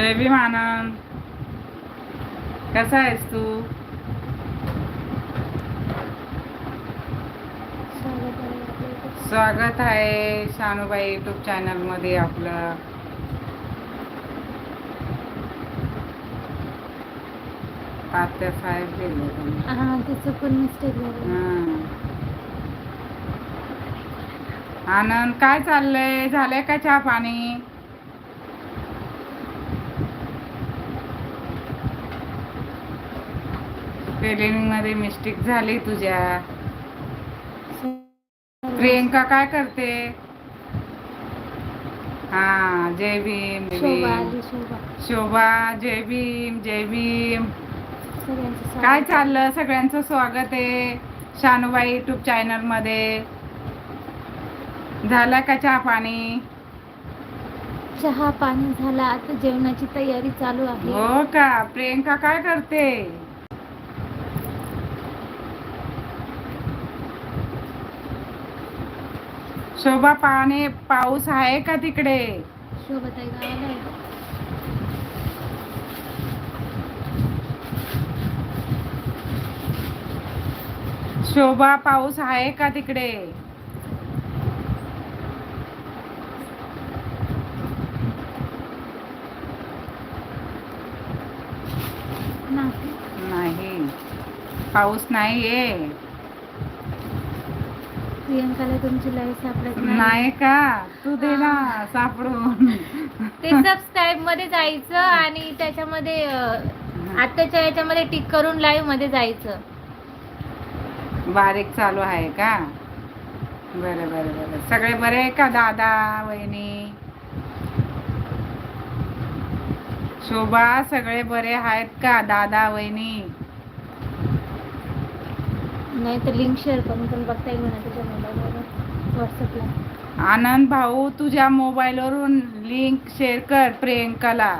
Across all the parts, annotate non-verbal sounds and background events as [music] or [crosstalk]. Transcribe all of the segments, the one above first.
भीम आनंद कसा आहेस तू? स्वागत आहे शानूबाई युट्यूब चॅनलमध्ये आपलं. तात्या साहेब गेले. मिस्टेक. आनंद काय चाललंय? झालंय का चहा पाणी? स्पेलिंगमध्ये मिस्टेक झाली तुझ्या. प्रियंका काय करते? हा जय भीम जय शोभा जय भीम जय भीम. काय चाललं? सगळ्यांचं स्वागत आहे शानूबाई युट्यूब चॅनलमध्ये झाला का चहा पाणी? चहा पाणी झाला. आता जेवणाची तयारी चालू आहे. हो का? प्रियंका काय करते? शोभा पाणी पाऊस आहे का तिकडे? शोभताई गावाला आहे. शोभा पाऊस आहे का तिकडे? नाही. नाही. पाऊस नाहीये. प्रियंकाला तुमची लाईफ सापडत नाही. का? तू दे ना सापडून. ते सबस्क्राईबमध्ये जायचं आणि त्याच्यामध्ये अं, आताच्या याच्यामध्ये टिक करून लाईव्हमध्ये जायचं. बारीक चालू आहे का? बरं बरं बरं. सगळे बरे आहे का दादा वहिनी? शोभा सगळे बरे आहेत का दादा वहिनी? नाही तर लिंक शेअर करून पण बघता येईल म्हणा त्याच्या मोबाईलवर व्हॉट्सअपला आनंद भाऊ तुझ्या मोबाईलवरून लिंक शेअर कर प्रियंकाला.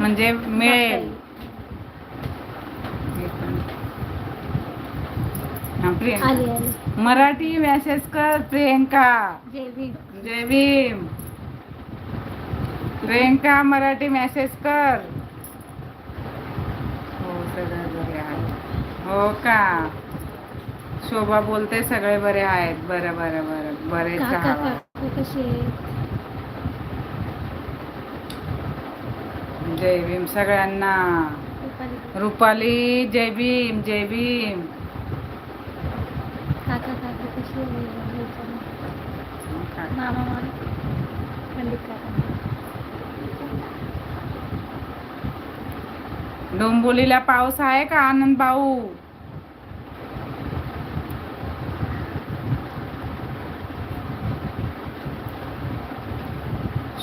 म्हणजे मिळेल. मराठी मेसेज कर प्रियंका. जय भीम. प्रियंका मराठी मेसेज कर. हो सगळे. हो का? शोभा बोलते सगळे बरे आहेत. बरं बरं बरं. बरे जय भीम सगळ्यांना. रुपाली. जय भीम जय भीम. काका काका कशी आहे मामा मामा. पंडित काका. डोंबोलीला पाऊस आहे का आनंद भाऊ?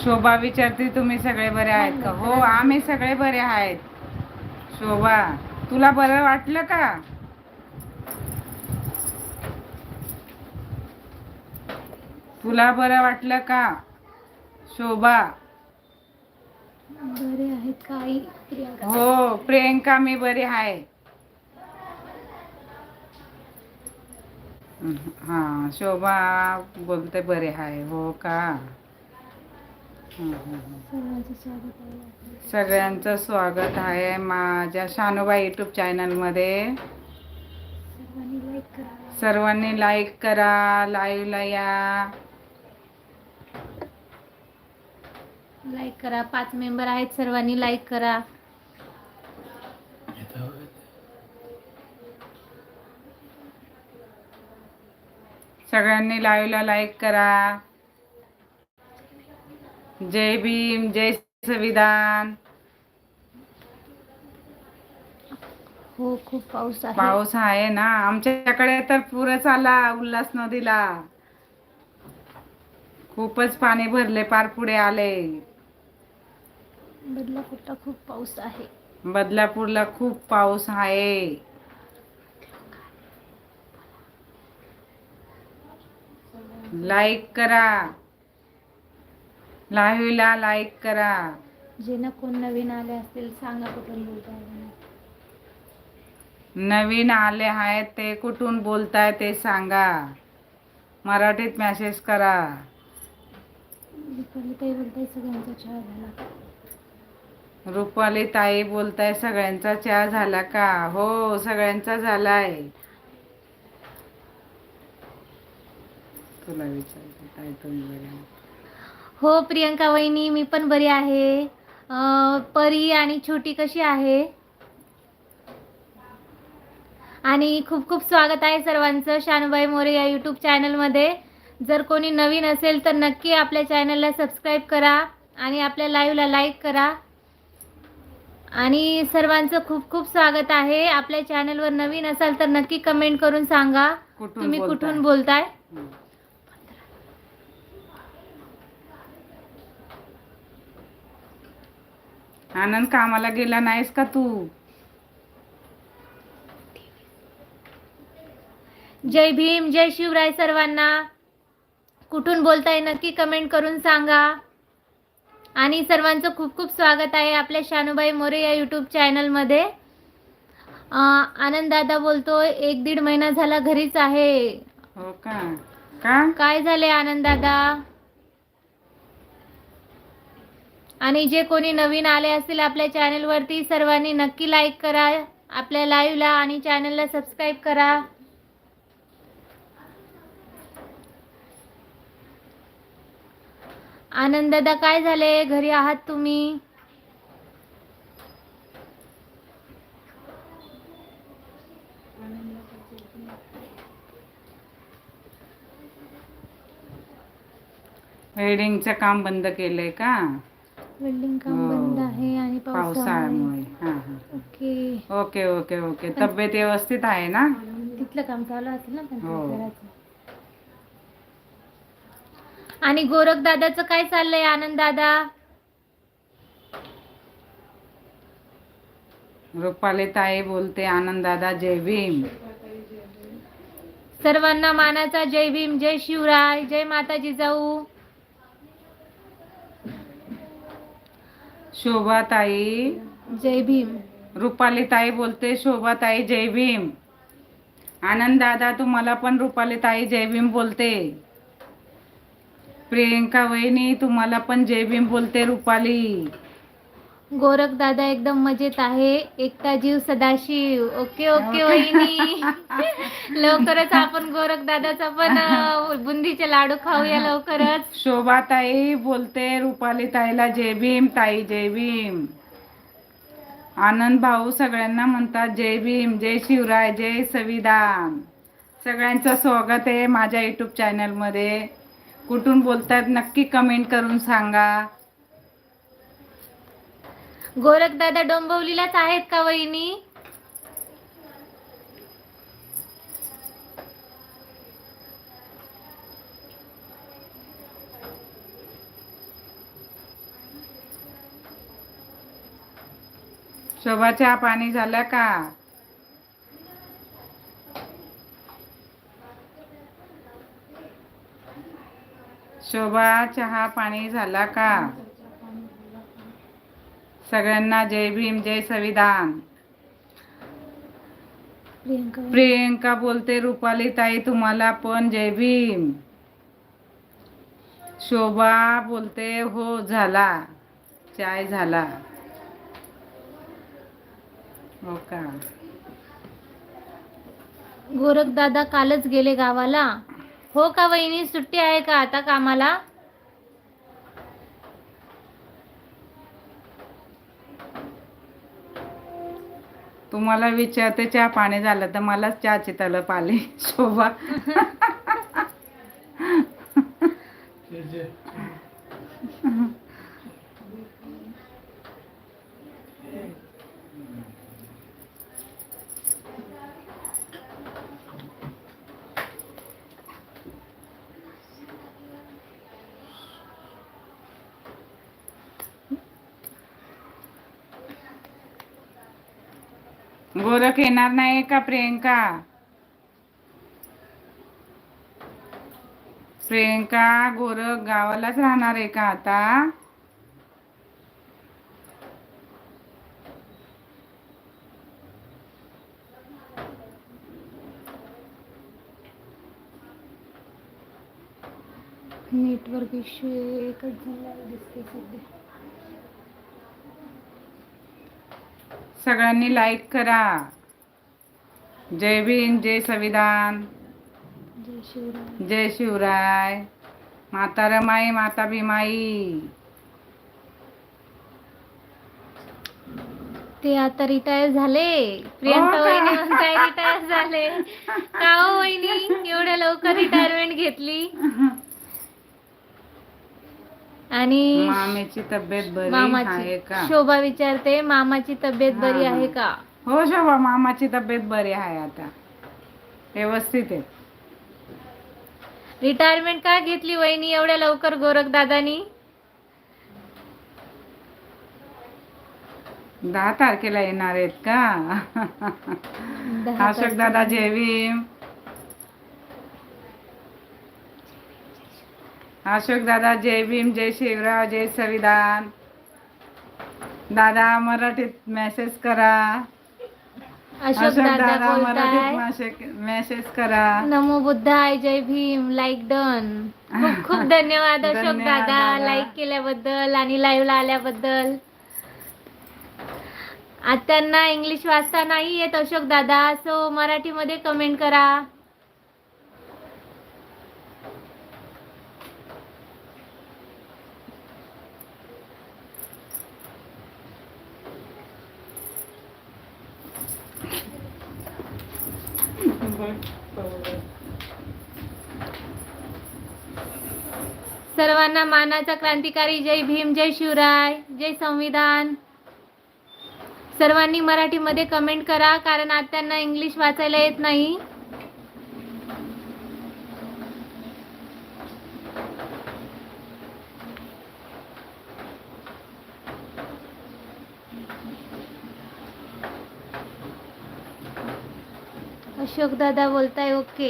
शोभा विचारते तुम्ही सगळे बरे आहेत का? हो आम्ही सगळे बरे आहेत. शोभा तुला बरं वाटलं का? तुला बरं वाटलं का? शोभा. बरे आहेत काही. हो प्रियंका मी बरी आहे. हा शोभा बोलते बरे आहे हो का? सगळ्यांचं स्वागत आहे. माझ्या शानूबाई युट्यूब चॅनलमध्ये लाईक करा. सर्वांनी लाईक करा लाईव्हला या. लाईक करा पाच मेंबर आहेत सर्वांनी लाईक करा. सगळ्यांनी लाईव्हला लाईक करा. जय भीम जय संविधान. हो खूप पाऊस आहे. पाऊस आहे ना. आमच्याकडे तर पुरच आला उल्हास नदीला. खूपच पाणी भरले पार पुढे आले. बदलापूरला खूप पाऊस आहे. बदलापूरला खूप पाऊस आहे. लाईक करा. लाईव्हला लाईक करा. जे ना कोण नवीन आले असतील सांगा कुठून बोलताय. नवीन आले आहेत ते कुठून बोलताय ते सांगा. मराठीत मेसेज करा. रुपाली ताई बोलताय सगळ्यांचा चहा झाला रुपाली ताई बोलताय सगळ्यांचा चहा झाला का? हो सगळ्यांचा झालाय. तुला विचारते काय तुम्ही बरे आहात? हो प्रियंका वहिनी मी पण बरी आहे. अं, परी आणि छोटी कशी आहे? आणि खूप खूप स्वागत आहे सर्वांचं शानुबाई मोरे या यूट्यूब चॅनलमध्ये जर कोणी नवीन असेल तर नक्की आपल्या चॅनलला सबस्क्राईब करा आणि आपल्या लाईव्हला लाईक करा. आणि सर्वांचं खूप खूप स्वागत आहे. आपल्या चॅनलवर नवीन असाल तर नक्की कमेंट करून सांगा. कुठून तुम्ही बोलताय? कुठून बोलताय? हं. आनंद कामाला गेला नाहीस का तू? जय भीम जय शिवराय सर्वांना. कुठून बोलताय नक्की कमेंट करून सांगा. आणि सर्वांचं खूप खूप स्वागत आहे आपल्या शानुबाई मोरे या यूट्यूब चॅनलमध्ये आनंद दादा बोलतोय एक दीड महिना झाला घरीच आहे. हो का? काय झाले आनंद दादा? आणि जे कोणी नवीन आले असतील आपल्या चॅनलवरती सर्वांनी नक्की लाईक करा. आपल्या लाईव्हला आणि चॅनलला सबस्क्राईब करा. आनंददा काय झाले? घरी आहात तुम्ही? वेडिंगचं काम बंद केलंय का? वेल्डिंग काम हो. बंद आहे आणि पावसामुळे पावसाळ्यामुळे. हा हा. ओके. Okay okay okay. तब्येत व्यवस्थित आहे ना? तिथलं काम चालू असेल ना हो. घराचं आणि गोरख दादाचं काय चाललंय आनंद दादा? रुपाली ताई बोलते आनंद दादा जय भीम. सर्वांना मानाचा जय भीम जय शिवराय जय माता जिजाऊ शोभा ताई जय भीम. रुपाली ताई बोलते शोभा ताई जय भीम. आनंद दादा तुम्हाला पण रुपाली ताई जय भीम बोलते. प्रियंका वहिनी तुम्हाला पण जय भीम बोलते रुपाली. गोरख दादा एकदम मजेत आहे. एकता जीव सदाशिव. ओके ओके वहिनी. [laughs] लवकरच आपण गोरख दादाचा पण बुंदीचे लाडू खाऊया लवकरच. [laughs] शोभा ताई बोलते रुपाली ताईला जय भीम ताई जय भीम. आनंद भाऊ सगळ्यांना म्हणतात जय भीम जय शिवराय जय संविधान सगळ्यांचं स्वागत आहे माझ्या यूट्यूब चॅनलमध्ये कुठून बोलतात नक्की कमेंट करून सांगा. गोरख दादा आहेत का वहिनी? शोभा चहा पाणी झालं का? शोभा चहा पाणी झाला का? सगळ्यांना जय भीम जय संविधान. प्रियंका प्रियंका बोलते रुपाली ताई तुम्हाला पण जय भीम. शोभा बोलते हो झाला. चाय झाला. हो का? गोरख दादा कालच गेले गावाला. हो का वहिनी सुट्टी आहे का आता कामाला? तुम्हाला विचारते चहा पाणी झालं तर मलाच चहाची तलप आली. [laughs] शोभा. [laughs] [laughs] गोरख येणार नाही का प्रियंका? प्रियंका गोरख गावालाच राहणार आहे का आता? नेटवर्क इश्यू एकच झाला दिसते सध्या. सगळ्यांनी लाईक करा. जय भीम जय संविधान. जय शिवराय. माता रमाई माता भीमाई. ते आता रिटायर झाले. प्रियंका हो का? वहिनी म्हणताय रिटायर झाले. [laughs] का हो वहिनी? एवढ्या लवकर रिटायरमेंट घेतली? [laughs] आणि मामेची तब्येत बरी आहे मामाची का? शोभा विचारते मामाची तब्येत बरी हा, आहे. का? हो शोभा मामाची तब्येत बरी आहे आता. व्यवस्थित आहे. रिटायरमेंट का घेतली वहिनी एवढ्या लवकर गोरख दादानी? दहा तारखेला येणार आहेत का? अशोक दादा जय अशोक दादा जय भीम जय शिवराव जय संविधान. दादा मराठीत मेसेज करा. अशोक दादा मराठीत मेसेज करा. नमो बुद्धाय जय भीम लाईक डन खूप खूप [laughs] धन्यवाद अशोक धन्यवाद दादा दादा. लाईक केल्याबद्दल आणि लाईव्हला आल्याबद्दल. आत्यांना इंग्लिश वाचता नाही येत अशोक दादा सो मराठीमध्ये कमेंट करा. सर्वांना मानाचा क्रांतिकारी जय भीम जय शिवराय जय संविधान. सर्वांनी मराठीमध्ये कमेंट करा कारण आत्यांना इंग्लिश वाचायला येत नाही. अशोक दादा बोलताय ओके.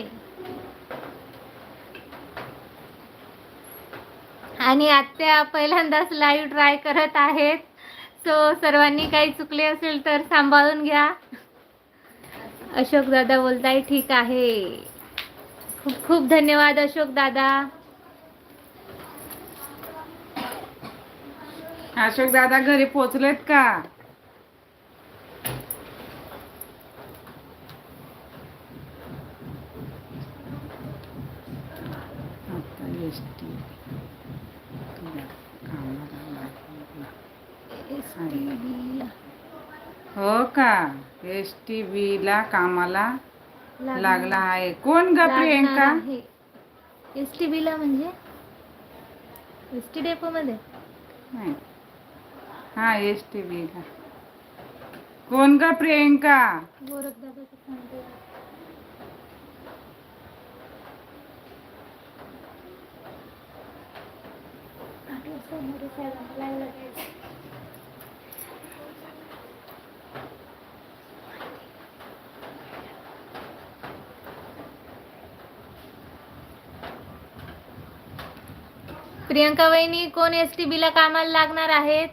आणि आत्या पहिल्यांदाच लाईव्ह ट्राय करत आहेत. सो सर्वांनी काही चुकले असेल तर सांभाळून घ्या. अशोक दादा बोलताय ठीक आहे. खूप खूप धन्यवाद अशोक दादा अशोक दादा घरी पोचलेत का? कामाला लागला. हो का? एस टी ला कामाला लागला. आहे. कोण ग प्रियंका? एस टी बीला म्हणजे? एस टी डेपो मध्ये नाही. हा एस टी ला. कोण ग प्रियंका? दादा साहेबांना प्रियंका वहिनी कोण एस टी बीला कामाला लागणार आहेत?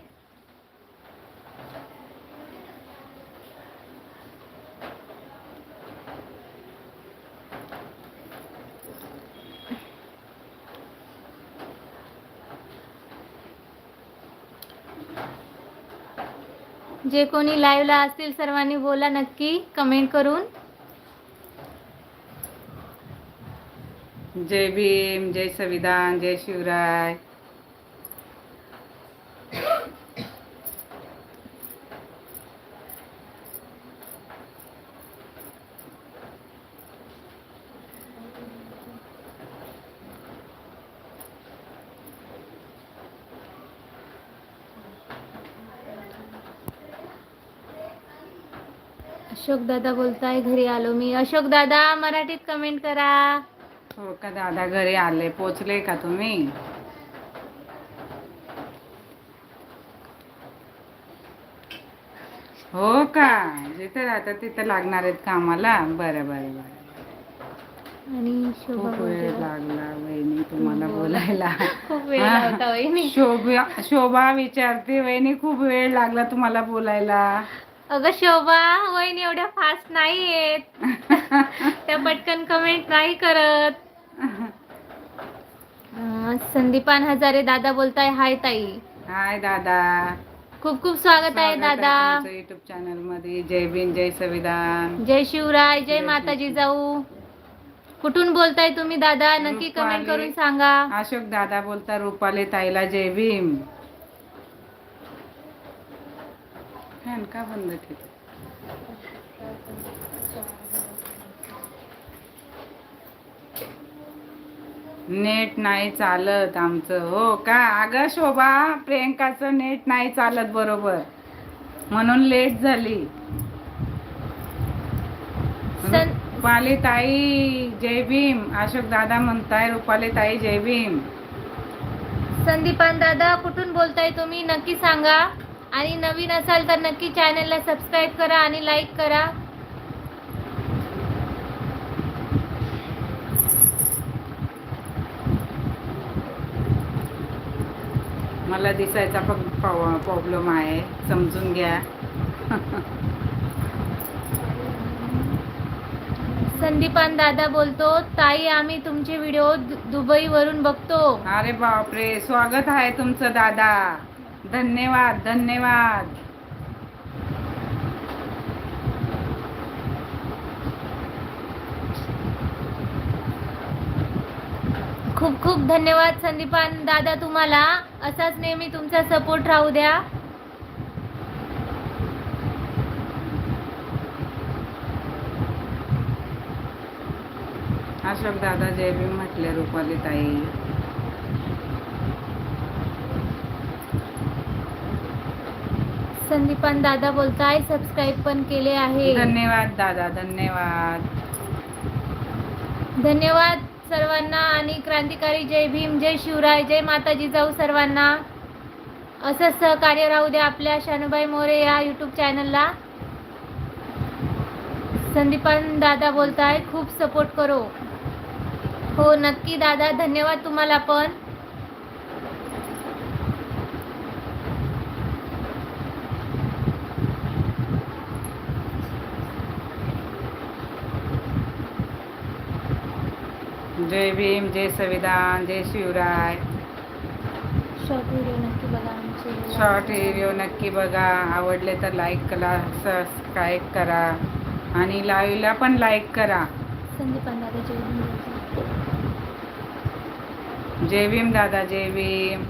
जे कोणी लाईव्हला असतील सर्वांनी बोला नक्की कमेंट करून. जय भीम जय संविधान जय शिवराय. अशोक दादा बोलताय घरी आलो मी. अशोक दादा मराठीत कमेंट करा. हो का दादा घरी आले. पोचले का तुम्ही? हो का? जिथे राहतात तिथे लागणार आहेत कामाला. बरं बरं बरं. आणि शोभा खूप वेळ बोलते. लागला वहिनी तुम्हाला बोला. बोलायला. [laughs] खूप वेळ हा. लावता वहिनी. शोभा शोभा विचारते वहिनी खूप वेळ लागला तुम्हाला बोलायला. अगं शोभा वहिनी एवढ्या फास्ट नाही येत [laughs] त्या पटकन कमेंट नाही करत. अं, संदीपान हजारे दादा बोलताय हाय ताई. हाय दादा. खूप खूप स्वागत आहे दादा. युट्यूब चॅनलमध्ये. जय भीम जय संविधान. जय शिवराय जय जय माताजी जाऊ. कुठून बोलताय तुम्ही दादा? नक्की कमेंट रुपाली. करून सांगा. अशोक दादा बोलता रुपाली ताईला जय भीम. फॅन का बंद ठेव नेट नाही चालत आमचं. हो का? अगं शोभा प्रियंकाचं नेट नाही चालत बरोबर. म्हणून लेट झाली. रुपाली ताई जय भीम. अशोक दादा म्हणताय रुपाली ताई जय भीम. संदीपान दादा कुठून बोलताय तुम्ही? नक्की सांगा. आणि नवीन असाल तर नक्की चॅनलला सबस्क्राईब करा आणि लाईक करा. मला दिसायचा फक्त प्रॉब्लेम आहे. समजून घ्या. संदीपान दादा बोलतो ताई आम्ही तुमचे व्हिडिओ दुबई वरून बघतो. अरे बापरे स्वागत आहे तुमचं दादा. धन्यवाद धन्यवाद. खूप खूप धन्यवाद संदीपान दादा तुम्हाला. असाच नेहमी तुमचा सपोर्ट राहू द्या. अशोक दादा जय भीम म्हटले रुपाली ताई. संदीपान दादा बोलताय. सबस्क्राईब पण केले आहे. धन्यवाद दादा धन्यवाद. धन्यवाद सर्वांना आणि क्रांतिकारी जय भीम जय शिवराय जय माताजी जाऊ सर्वांना. असंच सहकार्य राहू द्या आपल्या शानुबाई मोरे या यूट्यूब चॅनलला संदीपान दादा बोलताय खूप सपोर्ट करो. हो नक्की दादा धन्यवाद तुम्हाला पण. जय भीम जय संविधान जय शिवराय. शॉर्ट व्हिडिओ नक्की बघा आमचे. शॉर्ट व्हिडिओ नक्की बघा. आवडले तर लाईक करा सबस्क्राईब करा. आणि लाईव्हला पण लाईक करा. जय भीम दादा. जय भीम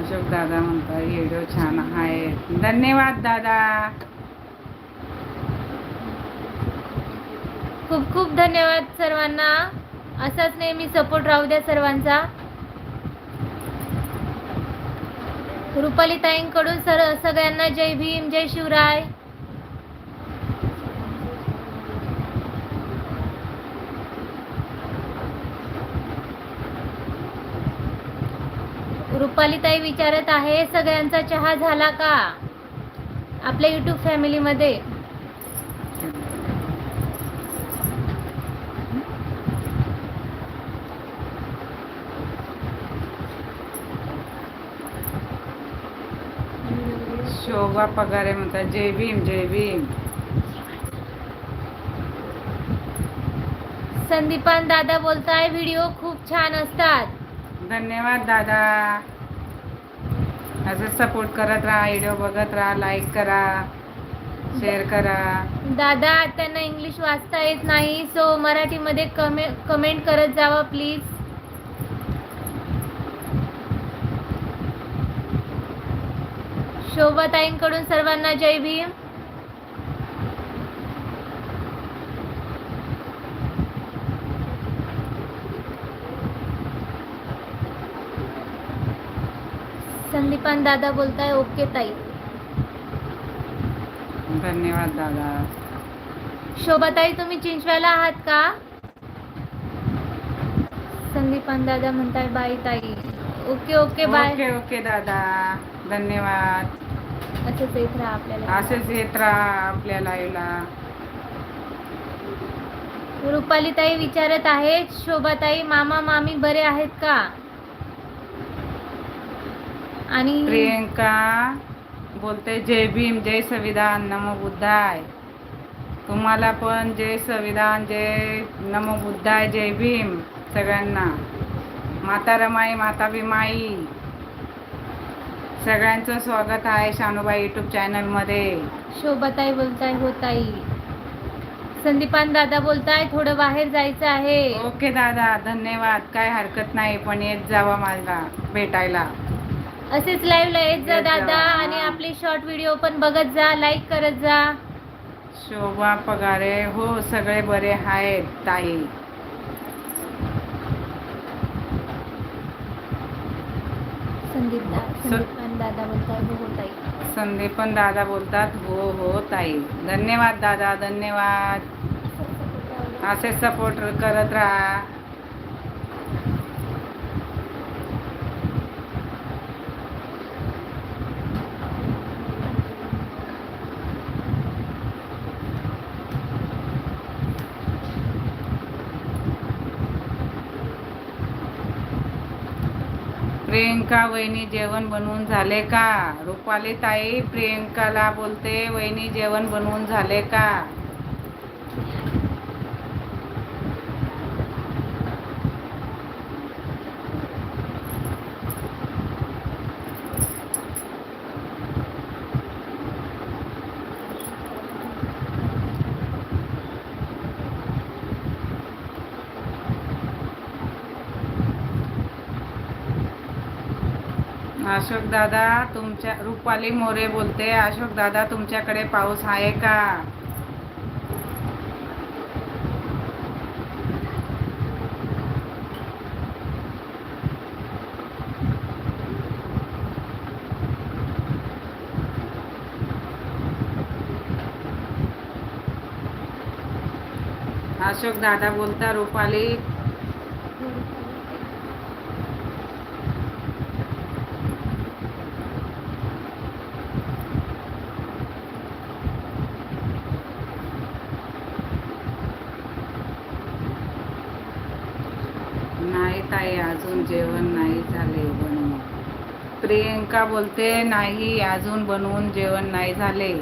अशोक दादा म्हणतात व्हिडिओ छान आहे. धन्यवाद दादा. खूप खूप धन्यवाद सर्वांना. असाच नेहमी सपोर्ट राहू द्या सर्वांचा. रुपाली ताईंकडून सर सगळ्यांना जय भीम जय शिवराय. रुपाली ताई विचारत आहे सगळ्यांचा चहा झाला का? आपल्या युट्यूब फॅमिलीमध्ये शोभा पगारे म्हणतात. जय भीम जय भीम. संदीपान दादा बोलताय व्हिडिओ खूप छान असतात. धन्यवाद दादा. असं सपोर्ट करत राहा व्हिडिओ बघत राहा लाईक करा शेअर करा. दादा त्यांना इंग्लिश वाचता येत नाही सो मराठीमध्ये कमे कमेंट करत जावा प्लीज शोभाताईंकडून सर्वांना जय भीम. संदीपान दादा बोलताय ओके ताई. धन्यवाद दादा. शोभाताई तुम्ही चिंचव्याला आहात का? संदीपान दादा म्हणताय बाय ताई. Okay okay bye. Okay okay दादा. धन्यवाद. असंच येत राहा आपल्याला. असेच येत राहा आपल्या लाईव्हला रुपाली ताई विचारत आहेत शोभाताई मामा मामी बरे आहेत का? आणि प्रियंका बोलते जय भीम जय संविधान नमो बुद्धाय. तुम्हाला पण जय संविधान जय नमो बुद्धाय जय भीम सगळ्यांना. माता रमाई माता बिमाई सगळ्यांचं स्वागत आहे शानूबाई युट्यूब चॅनलमध्ये शोभाताई बोलताय हो ताई संदीपान दादा बोलताय थोडं बाहेर जायचं आहे. ओके दादा धन्यवाद. काय हरकत नाही पण येत जावा मला भेटायला. असेच लाईव्ह ला येत जा येत जा. दादा आणि आपले शॉर्ट व्हिडिओ पण बघत जा लाईक करत जा. शोभा पगारे हो सगळे बरे आहेत ताई. संदीप दा संदीपान दादा बोलताय हो हो ताई संदीपन दादा बोलतात हो हो ताई. धन्यवाद दादा धन्यवाद. असे सपोर्ट करत राहा. प्रियंका वहिनी जेवण बनवून झाले का? रुपाली ताई प्रियंकाला बोलते वहिनी जेवण बनवून झाले का? अशोक दादा तुमच्या रुपाली मोरे बोलते अशोक दादा तुमच्याकडे पाऊस आहे का? अशोक दादा बोलता रुपाली नाही ताई अजून जेवण नाही झाले बनवून प्रियंका बोलते नाही अजून बनवून जेवण नाही झाले.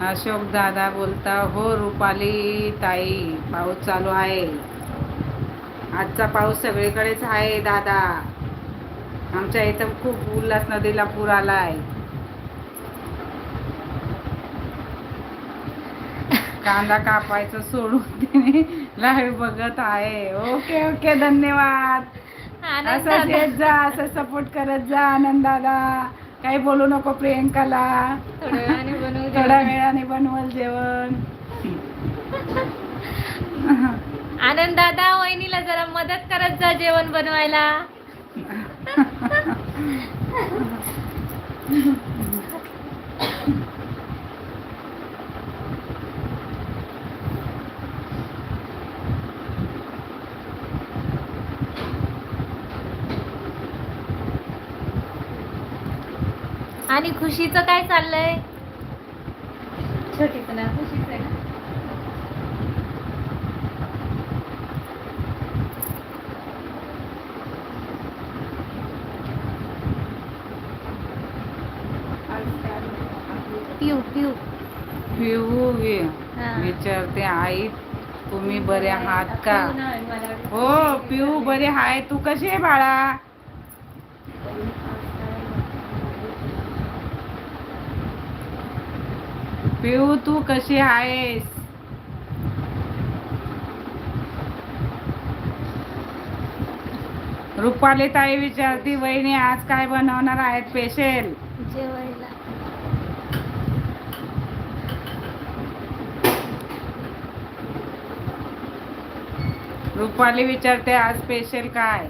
अशोक दादा बोलता हो रुपाली ताई पाऊस चालू आहे. आजचा पाऊस सगळीकडेच आहे दादा. आमच्या इथं खूप उल्हास नदीला पूर आलाय. कांदा कापायचं सोडून तिने लाईव्ह बघत आहे. ओके ओके धन्यवाद. असंच दादा येत जा असं सपोर्ट करत जा आनंदाला. काही बोलू नको प्रियंकाला. थोड्या वेळाने बनवल जेवण. आनंद दादा वहिनीला जरा मदत करत जा जेवण बनवायला. [laughs] आणि खुशीचं काय चाललंय? छोटी पण खुशीच आहे ना? पिऊ पिऊ. पिऊ. विचारते आई तुम्ही बरे आहात का. हो पिऊ बरे हाय तू कशी आहे बाळा? पिऊ तू कशी आहेस? रुपाली ताई विचारती वहिनी आज काय बनवणार आहेत स्पेशल रुपाली विचारते आज स्पेशल काय?